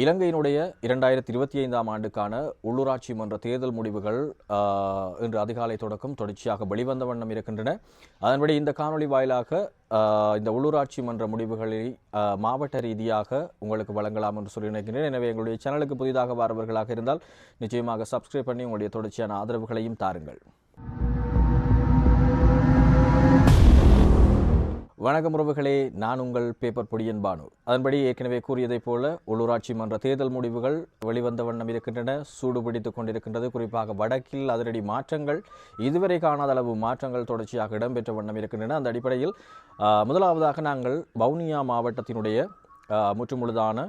இலங்கையினுடைய இரண்டாயிரத்தி இருபத்தி ஐந்தாம் ஆண்டுக்கான உள்ளூராட்சி மன்ற தேர்தல் முடிவுகள் இன்று அதிகாலை தொடக்கம் தொடர்ச்சியாக வெளிவந்த வண்ணம் இருக்கின்றன. அதன்படி இந்த காணொளி வாயிலாக இந்த உள்ளூராட்சி மன்ற முடிவுகளை மாவட்ட ரீதியாக உங்களுக்கு வழங்கலாம் என்று சொல்லி நினைக்கின்றேன் எனவே எங்களுடைய சேனலுக்கு புதிதாக வரவர்களாக இருந்தால் நிச்சயமாக சப்ஸ்கிரைப் பண்ணி உங்களுடைய தொடர்ச்சியான ஆதரவுகளையும் தாருங்கள். வணக்கம் உறவுகளே நான் உங்கள் பேப்பர் பொடியன் பானு. அதன்படி ஏற்கனவே கூறியதைப் போல உள்ளூராட்சி மன்ற தேர்தல் முடிவுகள் வெளிவந்த வண்ணம் இருக்கின்றன. சூடு பிடித்துக் கொண்டிருக்கின்றது. குறிப்பாக வடக்கில் அதிரடி மாற்றங்கள் இதுவரை காணாத அளவு மாற்றங்கள் தொடர்ச்சியாக இடம்பெற்ற வண்ணம் இருக்கின்றன. அந்த அடிப்படையில் முதலாவதாக நாங்கள் வவுனியா மாவட்டத்தினுடைய முற்றுமுழுதான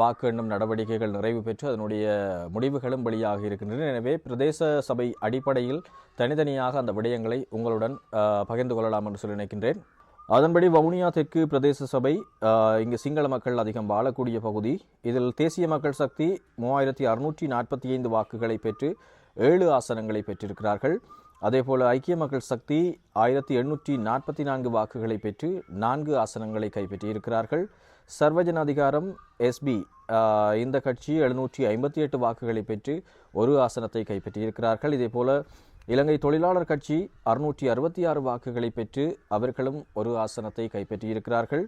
வாக்கு எண்ணும் நடவடிக்கைகள் நிறைவு பெற்று அதனுடைய முடிவுகளும் வெளியாக இருக்கின்றன. எனவே பிரதேச சபை அடிப்படையில் தனித்தனியாக அந்த விடயங்களை உங்களுடன் பகிர்ந்து கொள்ளலாம் என்று சொல்லி நினைக்கின்றேன். அதன்படி வவுனியா தெற்கு பிரதேச சபை இங்கு சிங்கள மக்கள் அதிகம் வாழக்கூடிய பகுதி. இதில் தேசிய மக்கள் சக்தி மூவாயிரத்தி அறுநூற்றி நாற்பத்தி ஐந்து வாக்குகளை பெற்று ஏழு ஆசனங்களை பெற்றிருக்கிறார்கள். அதேபோல் ஐக்கிய மக்கள் சக்தி ஆயிரத்தி எண்ணூற்றி நாற்பத்தி நான்கு வாக்குகளை பெற்று நான்கு ஆசனங்களை கைப்பற்றியிருக்கிறார்கள். சர்வஜன அதிகாரம் எஸ்பி இந்த கட்சி எழுநூற்றி ஐம்பத்தி எட்டு வாக்குகளை பெற்று ஒரு ஆசனத்தை கைப்பற்றியிருக்கிறார்கள். இதேபோல இலங்கை தொழிலாளர் கட்சி அறுநூற்றி அறுபத்தி ஆறு வாக்குகளை பெற்று அவர்களும் ஒரு ஆசனத்தை கைப்பற்றியிருக்கிறார்கள்.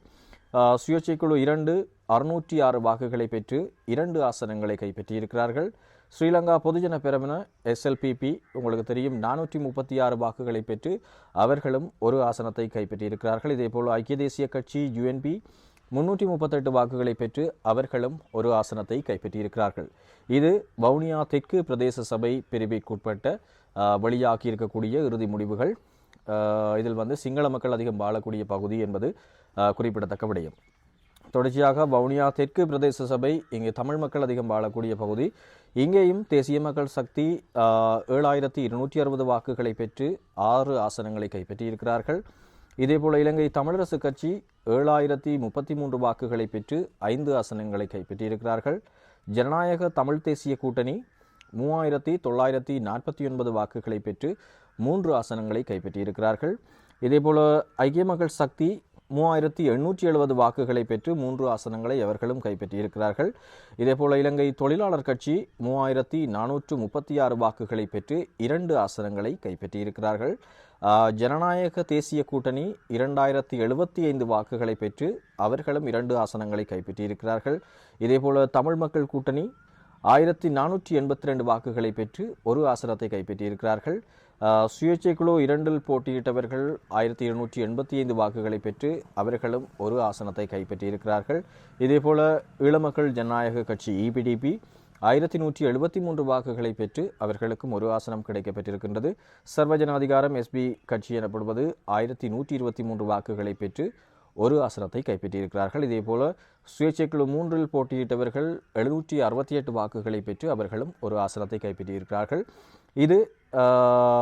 சுயேட்சை குழு இரண்டு அறுநூற்றி ஆறு வாக்குகளை பெற்று இரண்டு ஆசனங்களை கைப்பற்றியிருக்கிறார்கள். ஸ்ரீலங்கா பொதுஜன பெரமுன எஸ்எல்பிபி உங்களுக்கு தெரியும் நானூற்றி முப்பத்தி ஆறு வாக்குகளை பெற்று அவர்களும் ஒரு ஆசனத்தை கைப்பற்றியிருக்கிறார்கள். இதேபோல் ஐக்கிய தேசிய கட்சி யுஎன்பி முன்னூற்றி முப்பத்தெட்டு வாக்குகளை பெற்று அவர்களும் ஒரு ஆசனத்தை கைப்பற்றியிருக்கிறார்கள். இது வவுனியா தெற்கு பிரதேச சபை பிரிவிற்குட்பட்ட ஆஹ், வெளியாகி இருக்கக்கூடிய இறுதி முடிவுகள். இதில் வந்து சிங்கள மக்கள் அதிகம் வாழக்கூடிய பகுதி என்பது குறிப்பிடத்தக்க விடயம். தொடர்ச்சியாக வவுனியா தெற்கு பிரதேச சபை இங்கே தமிழ் மக்கள் அதிகம் வாழக்கூடிய பகுதி. இங்கேயும் தேசிய மக்கள் சக்தி ஏழாயிரத்தி இருநூற்றி அறுபது வாக்குகளை பெற்று ஆறு ஆசனங்களை கைப்பற்றியிருக்கிறார்கள். இதேபோல இலங்கை தமிழரசு கட்சி ஏழாயிரத்தி முப்பத்தி மூன்று வாக்குகளை பெற்று ஐந்து ஆசனங்களை கைப்பற்றியிருக்கிறார்கள். ஜனநாயக தமிழ் தேசிய கூட்டணி மூவாயிரத்தி தொள்ளாயிரத்தி நாற்பத்தி ஒன்பது வாக்குகளை பெற்று மூன்று ஆசனங்களை கைப்பற்றியிருக்கிறார்கள். இதேபோல ஐக்கிய மக்கள் சக்தி மூவாயிரத்தி எண்ணூற்றி எழுபது வாக்குகளை பெற்று மூன்று ஆசனங்களை அவர்களும் கைப்பற்றியிருக்கிறார்கள். இதேபோல இலங்கை தொழிலாளர் கட்சி மூவாயிரத்தி நானூற்று முப்பத்தி ஆறு வாக்குகளை பெற்று இரண்டு ஆசனங்களை கைப்பற்றியிருக்கிறார்கள். ஜனநாயக தேசிய கூட்டணி இரண்டாயிரத்தி எழுபத்தி ஐந்து வாக்குகளை பெற்று அவர்களும் இரண்டு ஆசனங்களை கைப்பற்றியிருக்கிறார்கள். இதேபோல தமிழ் மக்கள் கூட்டணி ஆயிரத்தி நானூற்றி எண்பத்தி ரெண்டு வாக்குகளை பெற்று ஒரு ஆசனத்தை கைப்பற்றியிருக்கிறார்கள். சுயேட்சைக்குழு சுயேட்சை குழு இரண்டில் போட்டியிட்டவர்கள் ஆயிரத்தி இருநூற்றி எண்பத்தி ஐந்து வாக்குகளை பெற்று அவர்களும் ஒரு ஆசனத்தை கைப்பற்றியிருக்கிறார்கள். இதேபோல ஈழமக்கள் ஜனநாயக கட்சி இபிடிபி ஆயிரத்தி நூற்றி எழுபத்தி மூன்று வாக்குகளை பெற்று அவர்களுக்கும் ஒரு ஆசனம் கிடைக்கப்பெற்றிருக்கின்றது சர்வஜனாதிகாரம் எஸ்பி கட்சி எனப்படுவது ஆயிரத்தி நூற்றி இருபத்தி மூன்று வாக்குகளை பெற்று ஒரு ஆசனத்தை கைப்பற்றியிருக்கிறார்கள். இதேபோல சுயேட்சை குழு மூன்றில் போட்டியிட்டவர்கள் எழுநூற்றி அறுபத்தி எட்டு வாக்குகளை பெற்று அவர்களும் ஒரு ஆசனத்தை கைப்பற்றியிருக்கிறார்கள். இது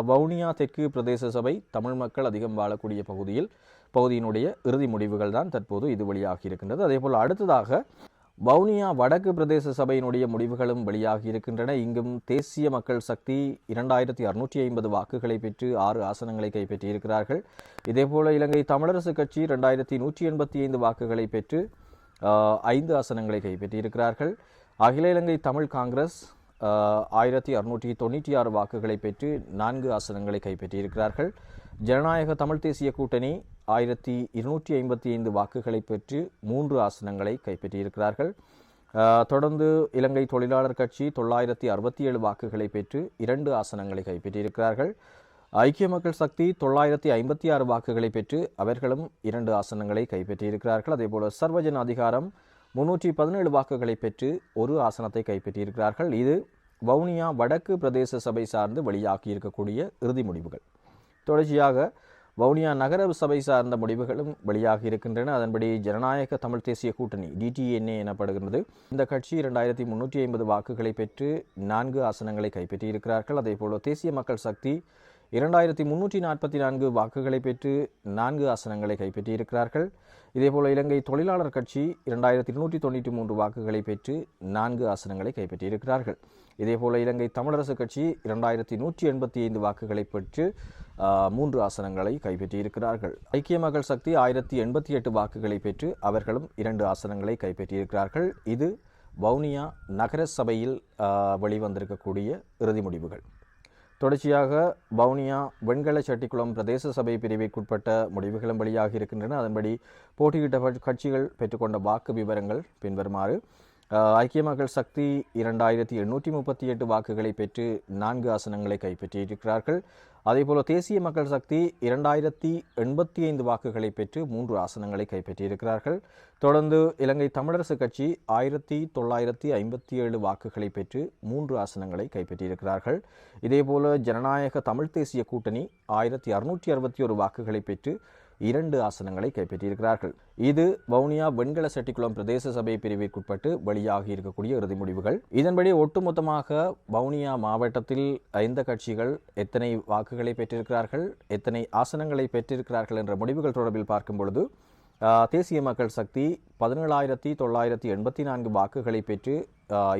வவுனியா தெற்கு பிரதேச சபை தமிழ் மக்கள் அதிகம் வாழக்கூடிய பகுதியில் பகுதியினுடைய இறுதி முடிவுகள் தான் தற்போது இது வெளியாகி இருக்கின்றது. அதேபோல் அடுத்ததாக வவுனியா வடக்கு பிரதேச சபையினுடைய முடிவுகளும் வெளியாகி இருக்கின்றன. இங்கும் தேசிய மக்கள் சக்தி இரண்டாயிரத்தி அறுநூற்றி ஐம்பது வாக்குகளை பெற்று ஆறு ஆசனங்களை கைப்பற்றியிருக்கிறார்கள். இதேபோல இலங்கை தமிழரசு கட்சி இரண்டாயிரத்தி நூற்றி எண்பத்தி ஐந்து வாக்குகளை பெற்று ஐந்து ஆசனங்களை கைப்பற்றியிருக்கிறார்கள். அகில இலங்கை தமிழ் காங்கிரஸ் ஆயிரத்தி அறுநூற்றி தொண்ணூற்றி ஆறு வாக்குகளை பெற்று நான்கு ஆசனங்களை கைப்பற்றியிருக்கிறார்கள். ஜனநாயக தமிழ் தேசிய கூட்டணி ஆயிரத்தி இருநூற்றி ஐம்பத்தி ஐந்து வாக்குகளை பெற்று மூன்று ஆசனங்களை கைப்பற்றியிருக்கிறார்கள். தொடர்ந்து இலங்கை தொழிலாளர் கட்சி தொள்ளாயிரத்தி அறுபத்தி ஏழு வாக்குகளை பெற்று இரண்டு ஆசனங்களை கைப்பற்றியிருக்கிறார்கள். ஐக்கிய மக்கள் சக்தி தொள்ளாயிரத்தி ஐம்பத்தி ஆறு வாக்குகளை பெற்று அவர்களும் இரண்டு ஆசனங்களை கைப்பற்றியிருக்கிறார்கள். அதேபோல சர்வஜன அதிகாரம் முன்னூற்றி பதினேழு வாக்குகளை பெற்று ஒரு ஆசனத்தை கைப்பற்றியிருக்கிறார்கள். இது வவுனியா வடக்கு பிரதேச சபை சார்ந்து வெளியாகி இருக்கக்கூடிய இறுதி முடிவுகள். தொடர்ச்சியாக வவுனியா நகர சபை சார்ந்த முடிவுகளும் வெளியாகி இருக்கின்றன அதன்படி ஜனநாயக தமிழ் தேசிய கூட்டணி டிடிஎன்ஏ எனப்படுகின்றது. இந்த கட்சி இரண்டாயிரத்தி முன்னூற்றி ஐம்பது வாக்குகளை பெற்று நான்கு ஆசனங்களை கைப்பற்றியிருக்கிறார்கள். அதேபோல தேசிய மக்கள் சக்தி இரண்டாயிரத்தி முன்னூற்றி நாற்பத்தி நான்கு வாக்குகளை பெற்று நான்கு ஆசனங்களை கைப்பற்றியிருக்கிறார்கள். இதேபோல இலங்கை தொழிலாளர் கட்சி இரண்டாயிரத்தி இருநூற்றி தொண்ணூற்றி மூன்று வாக்குகளை பெற்று நான்கு ஆசனங்களை கைப்பற்றியிருக்கிறார்கள். இதேபோல இலங்கை தமிழரசு கட்சி இரண்டாயிரத்தி நூற்றி எண்பத்தி ஐந்து வாக்குகளை பெற்று மூன்று ஆசனங்களை கைப்பற்றியிருக்கிறார்கள். ஐக்கிய மக்கள் சக்தி ஆயிரத்தி எண்பத்தி எட்டு வாக்குகளை பெற்று அவர்களும் இரண்டு ஆசனங்களை கைப்பற்றியிருக்கிறார்கள். இது வவுனியா நகர சபையில் வெளிவந்திருக்கக்கூடிய இறுதி முடிவுகள். தொடர்ச்சியாக வவுனியா வெண்கல செட்டிக்குளம் பிரதேச சபை பிரிவிற்குட்பட்ட முடிவுகளும் வெளியாகி இருக்கின்றன. அதன்படி போட்டியிட்ட கட்சிகள் பெற்றுக்கொண்ட வாக்கு விவரங்கள் பின்வருமாறு ஐக்கிய மக்கள் சக்தி இரண்டாயிரத்தி எண்ணூற்றி முப்பத்தி எட்டு வாக்குகளை பெற்று நான்கு ஆசனங்களை கைப்பற்றியிருக்கிறார்கள். அதேபோல தேசிய மக்கள் சக்தி இரண்டாயிரத்தி எண்பத்தி ஐந்து வாக்குகளை பெற்று மூன்று ஆசனங்களை கைப்பற்றியிருக்கிறார்கள். தொடர்ந்து இலங்கை தமிழரசு கட்சி ஆயிரத்தி தொள்ளாயிரத்தி ஐம்பத்தி ஏழு வாக்குகளை பெற்று மூன்று ஆசனங்களை கைப்பற்றியிருக்கிறார்கள். இதேபோல ஜனநாயக தமிழ் தேசிய கூட்டணி ஆயிரத்தி அறுநூற்றி அறுபத்தி ஒரு வாக்குகளை பெற்று இரண்டு ஆசனங்களை கைப்பற்றியிருக்கிறார்கள். இது வவுனியா வெண்கல செட்டிக்குளம் பிரதேச சபை பிரிவிற்குட்பட்டு வெளியாகி இருக்கக்கூடிய இறுதி முடிவுகள். இதன்படி ஒட்டுமொத்தமாக வவுனியா மாவட்டத்தில் ஐந்து கட்சிகள் எத்தனை வாக்குகளை பெற்றிருக்கிறார்கள் எத்தனை ஆசனங்களை பெற்றிருக்கிறார்கள் என்ற முடிவுகள் தொடர்பில் பார்க்கும் பொழுது தேசிய மக்கள் சக்தி பதினேழாயிரத்தி தொள்ளாயிரத்தி எண்பத்தி நான்கு வாக்குகளை பெற்று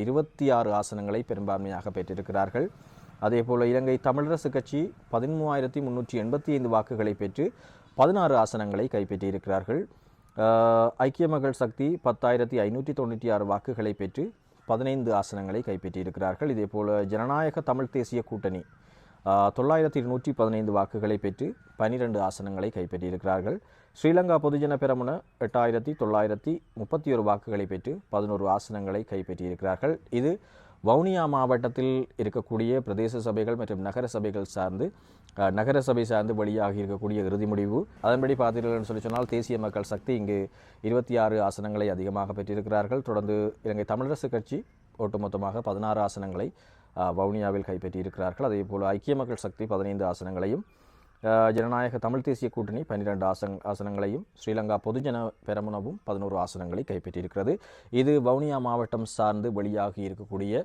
இருபத்தி ஆறு ஆசனங்களை பெரும்பான்மையாக பெற்றிருக்கிறார்கள். அதேபோல் இலங்கை தமிழரசு கட்சி பதிமூவாயிரத்தி முன்னூற்றி எண்பத்தி ஐந்து வாக்குகளை பெற்று பதினாறு ஆசனங்களை கைப்பற்றியிருக்கிறார்கள். ஐக்கிய மக்கள் சக்தி பத்தாயிரத்தி ஐநூற்றி தொண்ணூற்றி ஆறு வாக்குகளை பெற்று பதினைந்து ஆசனங்களை கைப்பற்றியிருக்கிறார்கள். இதேபோல ஜனநாயக தமிழ் தேசிய கூட்டணி தொள்ளாயிரத்தி இருநூற்றி பதினைந்து வாக்குகளை பெற்று பனிரெண்டு ஆசனங்களை கைப்பற்றியிருக்கிறார்கள். ஸ்ரீலங்கா பொதுஜன பெரமுன எட்டாயிரத்தி தொள்ளாயிரத்தி முப்பத்தி ஒரு வாக்குகளை பெற்று பதினோரு ஆசனங்களை கைப்பற்றியிருக்கிறார்கள். இது வவுனியா மாவட்டத்தில் இருக்கக்கூடிய பிரதேச சபைகள் மற்றும் நகர சபைகள் சார்ந்து நகர சபை சார்ந்து வெளியாகி இருக்கக்கூடிய இறுதி முடிவு. அதன்படி பார்த்தீர்கள் சொல்லி சொன்னால் தேசிய மக்கள் சக்தி இங்கு இருபத்தி ஆறு ஆசனங்களை அதிகமாக பெற்றிருக்கிறார்கள். தொடர்ந்து இலங்கை தமிழரசு கட்சி ஒட்டுமொத்தமாக பதினாறு ஆசனங்களை வவுனியாவில் கைப்பற்றியிருக்கிறார்கள். அதே போல் ஐக்கிய மக்கள் சக்தி பதினைந்து ஆசனங்களையும் ஜனநாயக தமிழ் தேசிய கூட்டணி பன்னிரண்டு ஆசன ஆசனங்களையும் ஸ்ரீலங்கா பொதுஜன பெரமுனவும் பதினோரு ஆசனங்களை கைப்பற்றியிருக்கிறது. இது வவுனியா மாவட்டம் சார்ந்து வெளியாகி இருக்கக்கூடிய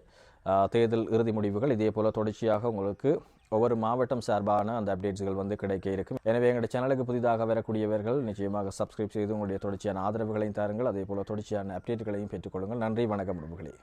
தேர்தல் இறுதி முடிவுகள். இதே போல் தொடர்ச்சியாக உங்களுக்கு ஒவ்வொரு மாவட்டம் சார்பான அந்த அப்டேட்ஸ்கள் வந்து கிடைக்க இருக்கும். எனவே எங்களுடைய சேனலுக்கு புதிதாக வரக்கூடியவர்கள் நிச்சயமாக சப்ஸ்கிரைப் செய்து உங்களுடைய தொடர்ச்சியான ஆதரவுகளையும் தாருங்கள். அதே போல் தொடர்ச்சியான அப்டேட்டுகளையும் பெற்றுக்கொள்ளுங்கள் நன்றி வணக்கம் உறவுகளே.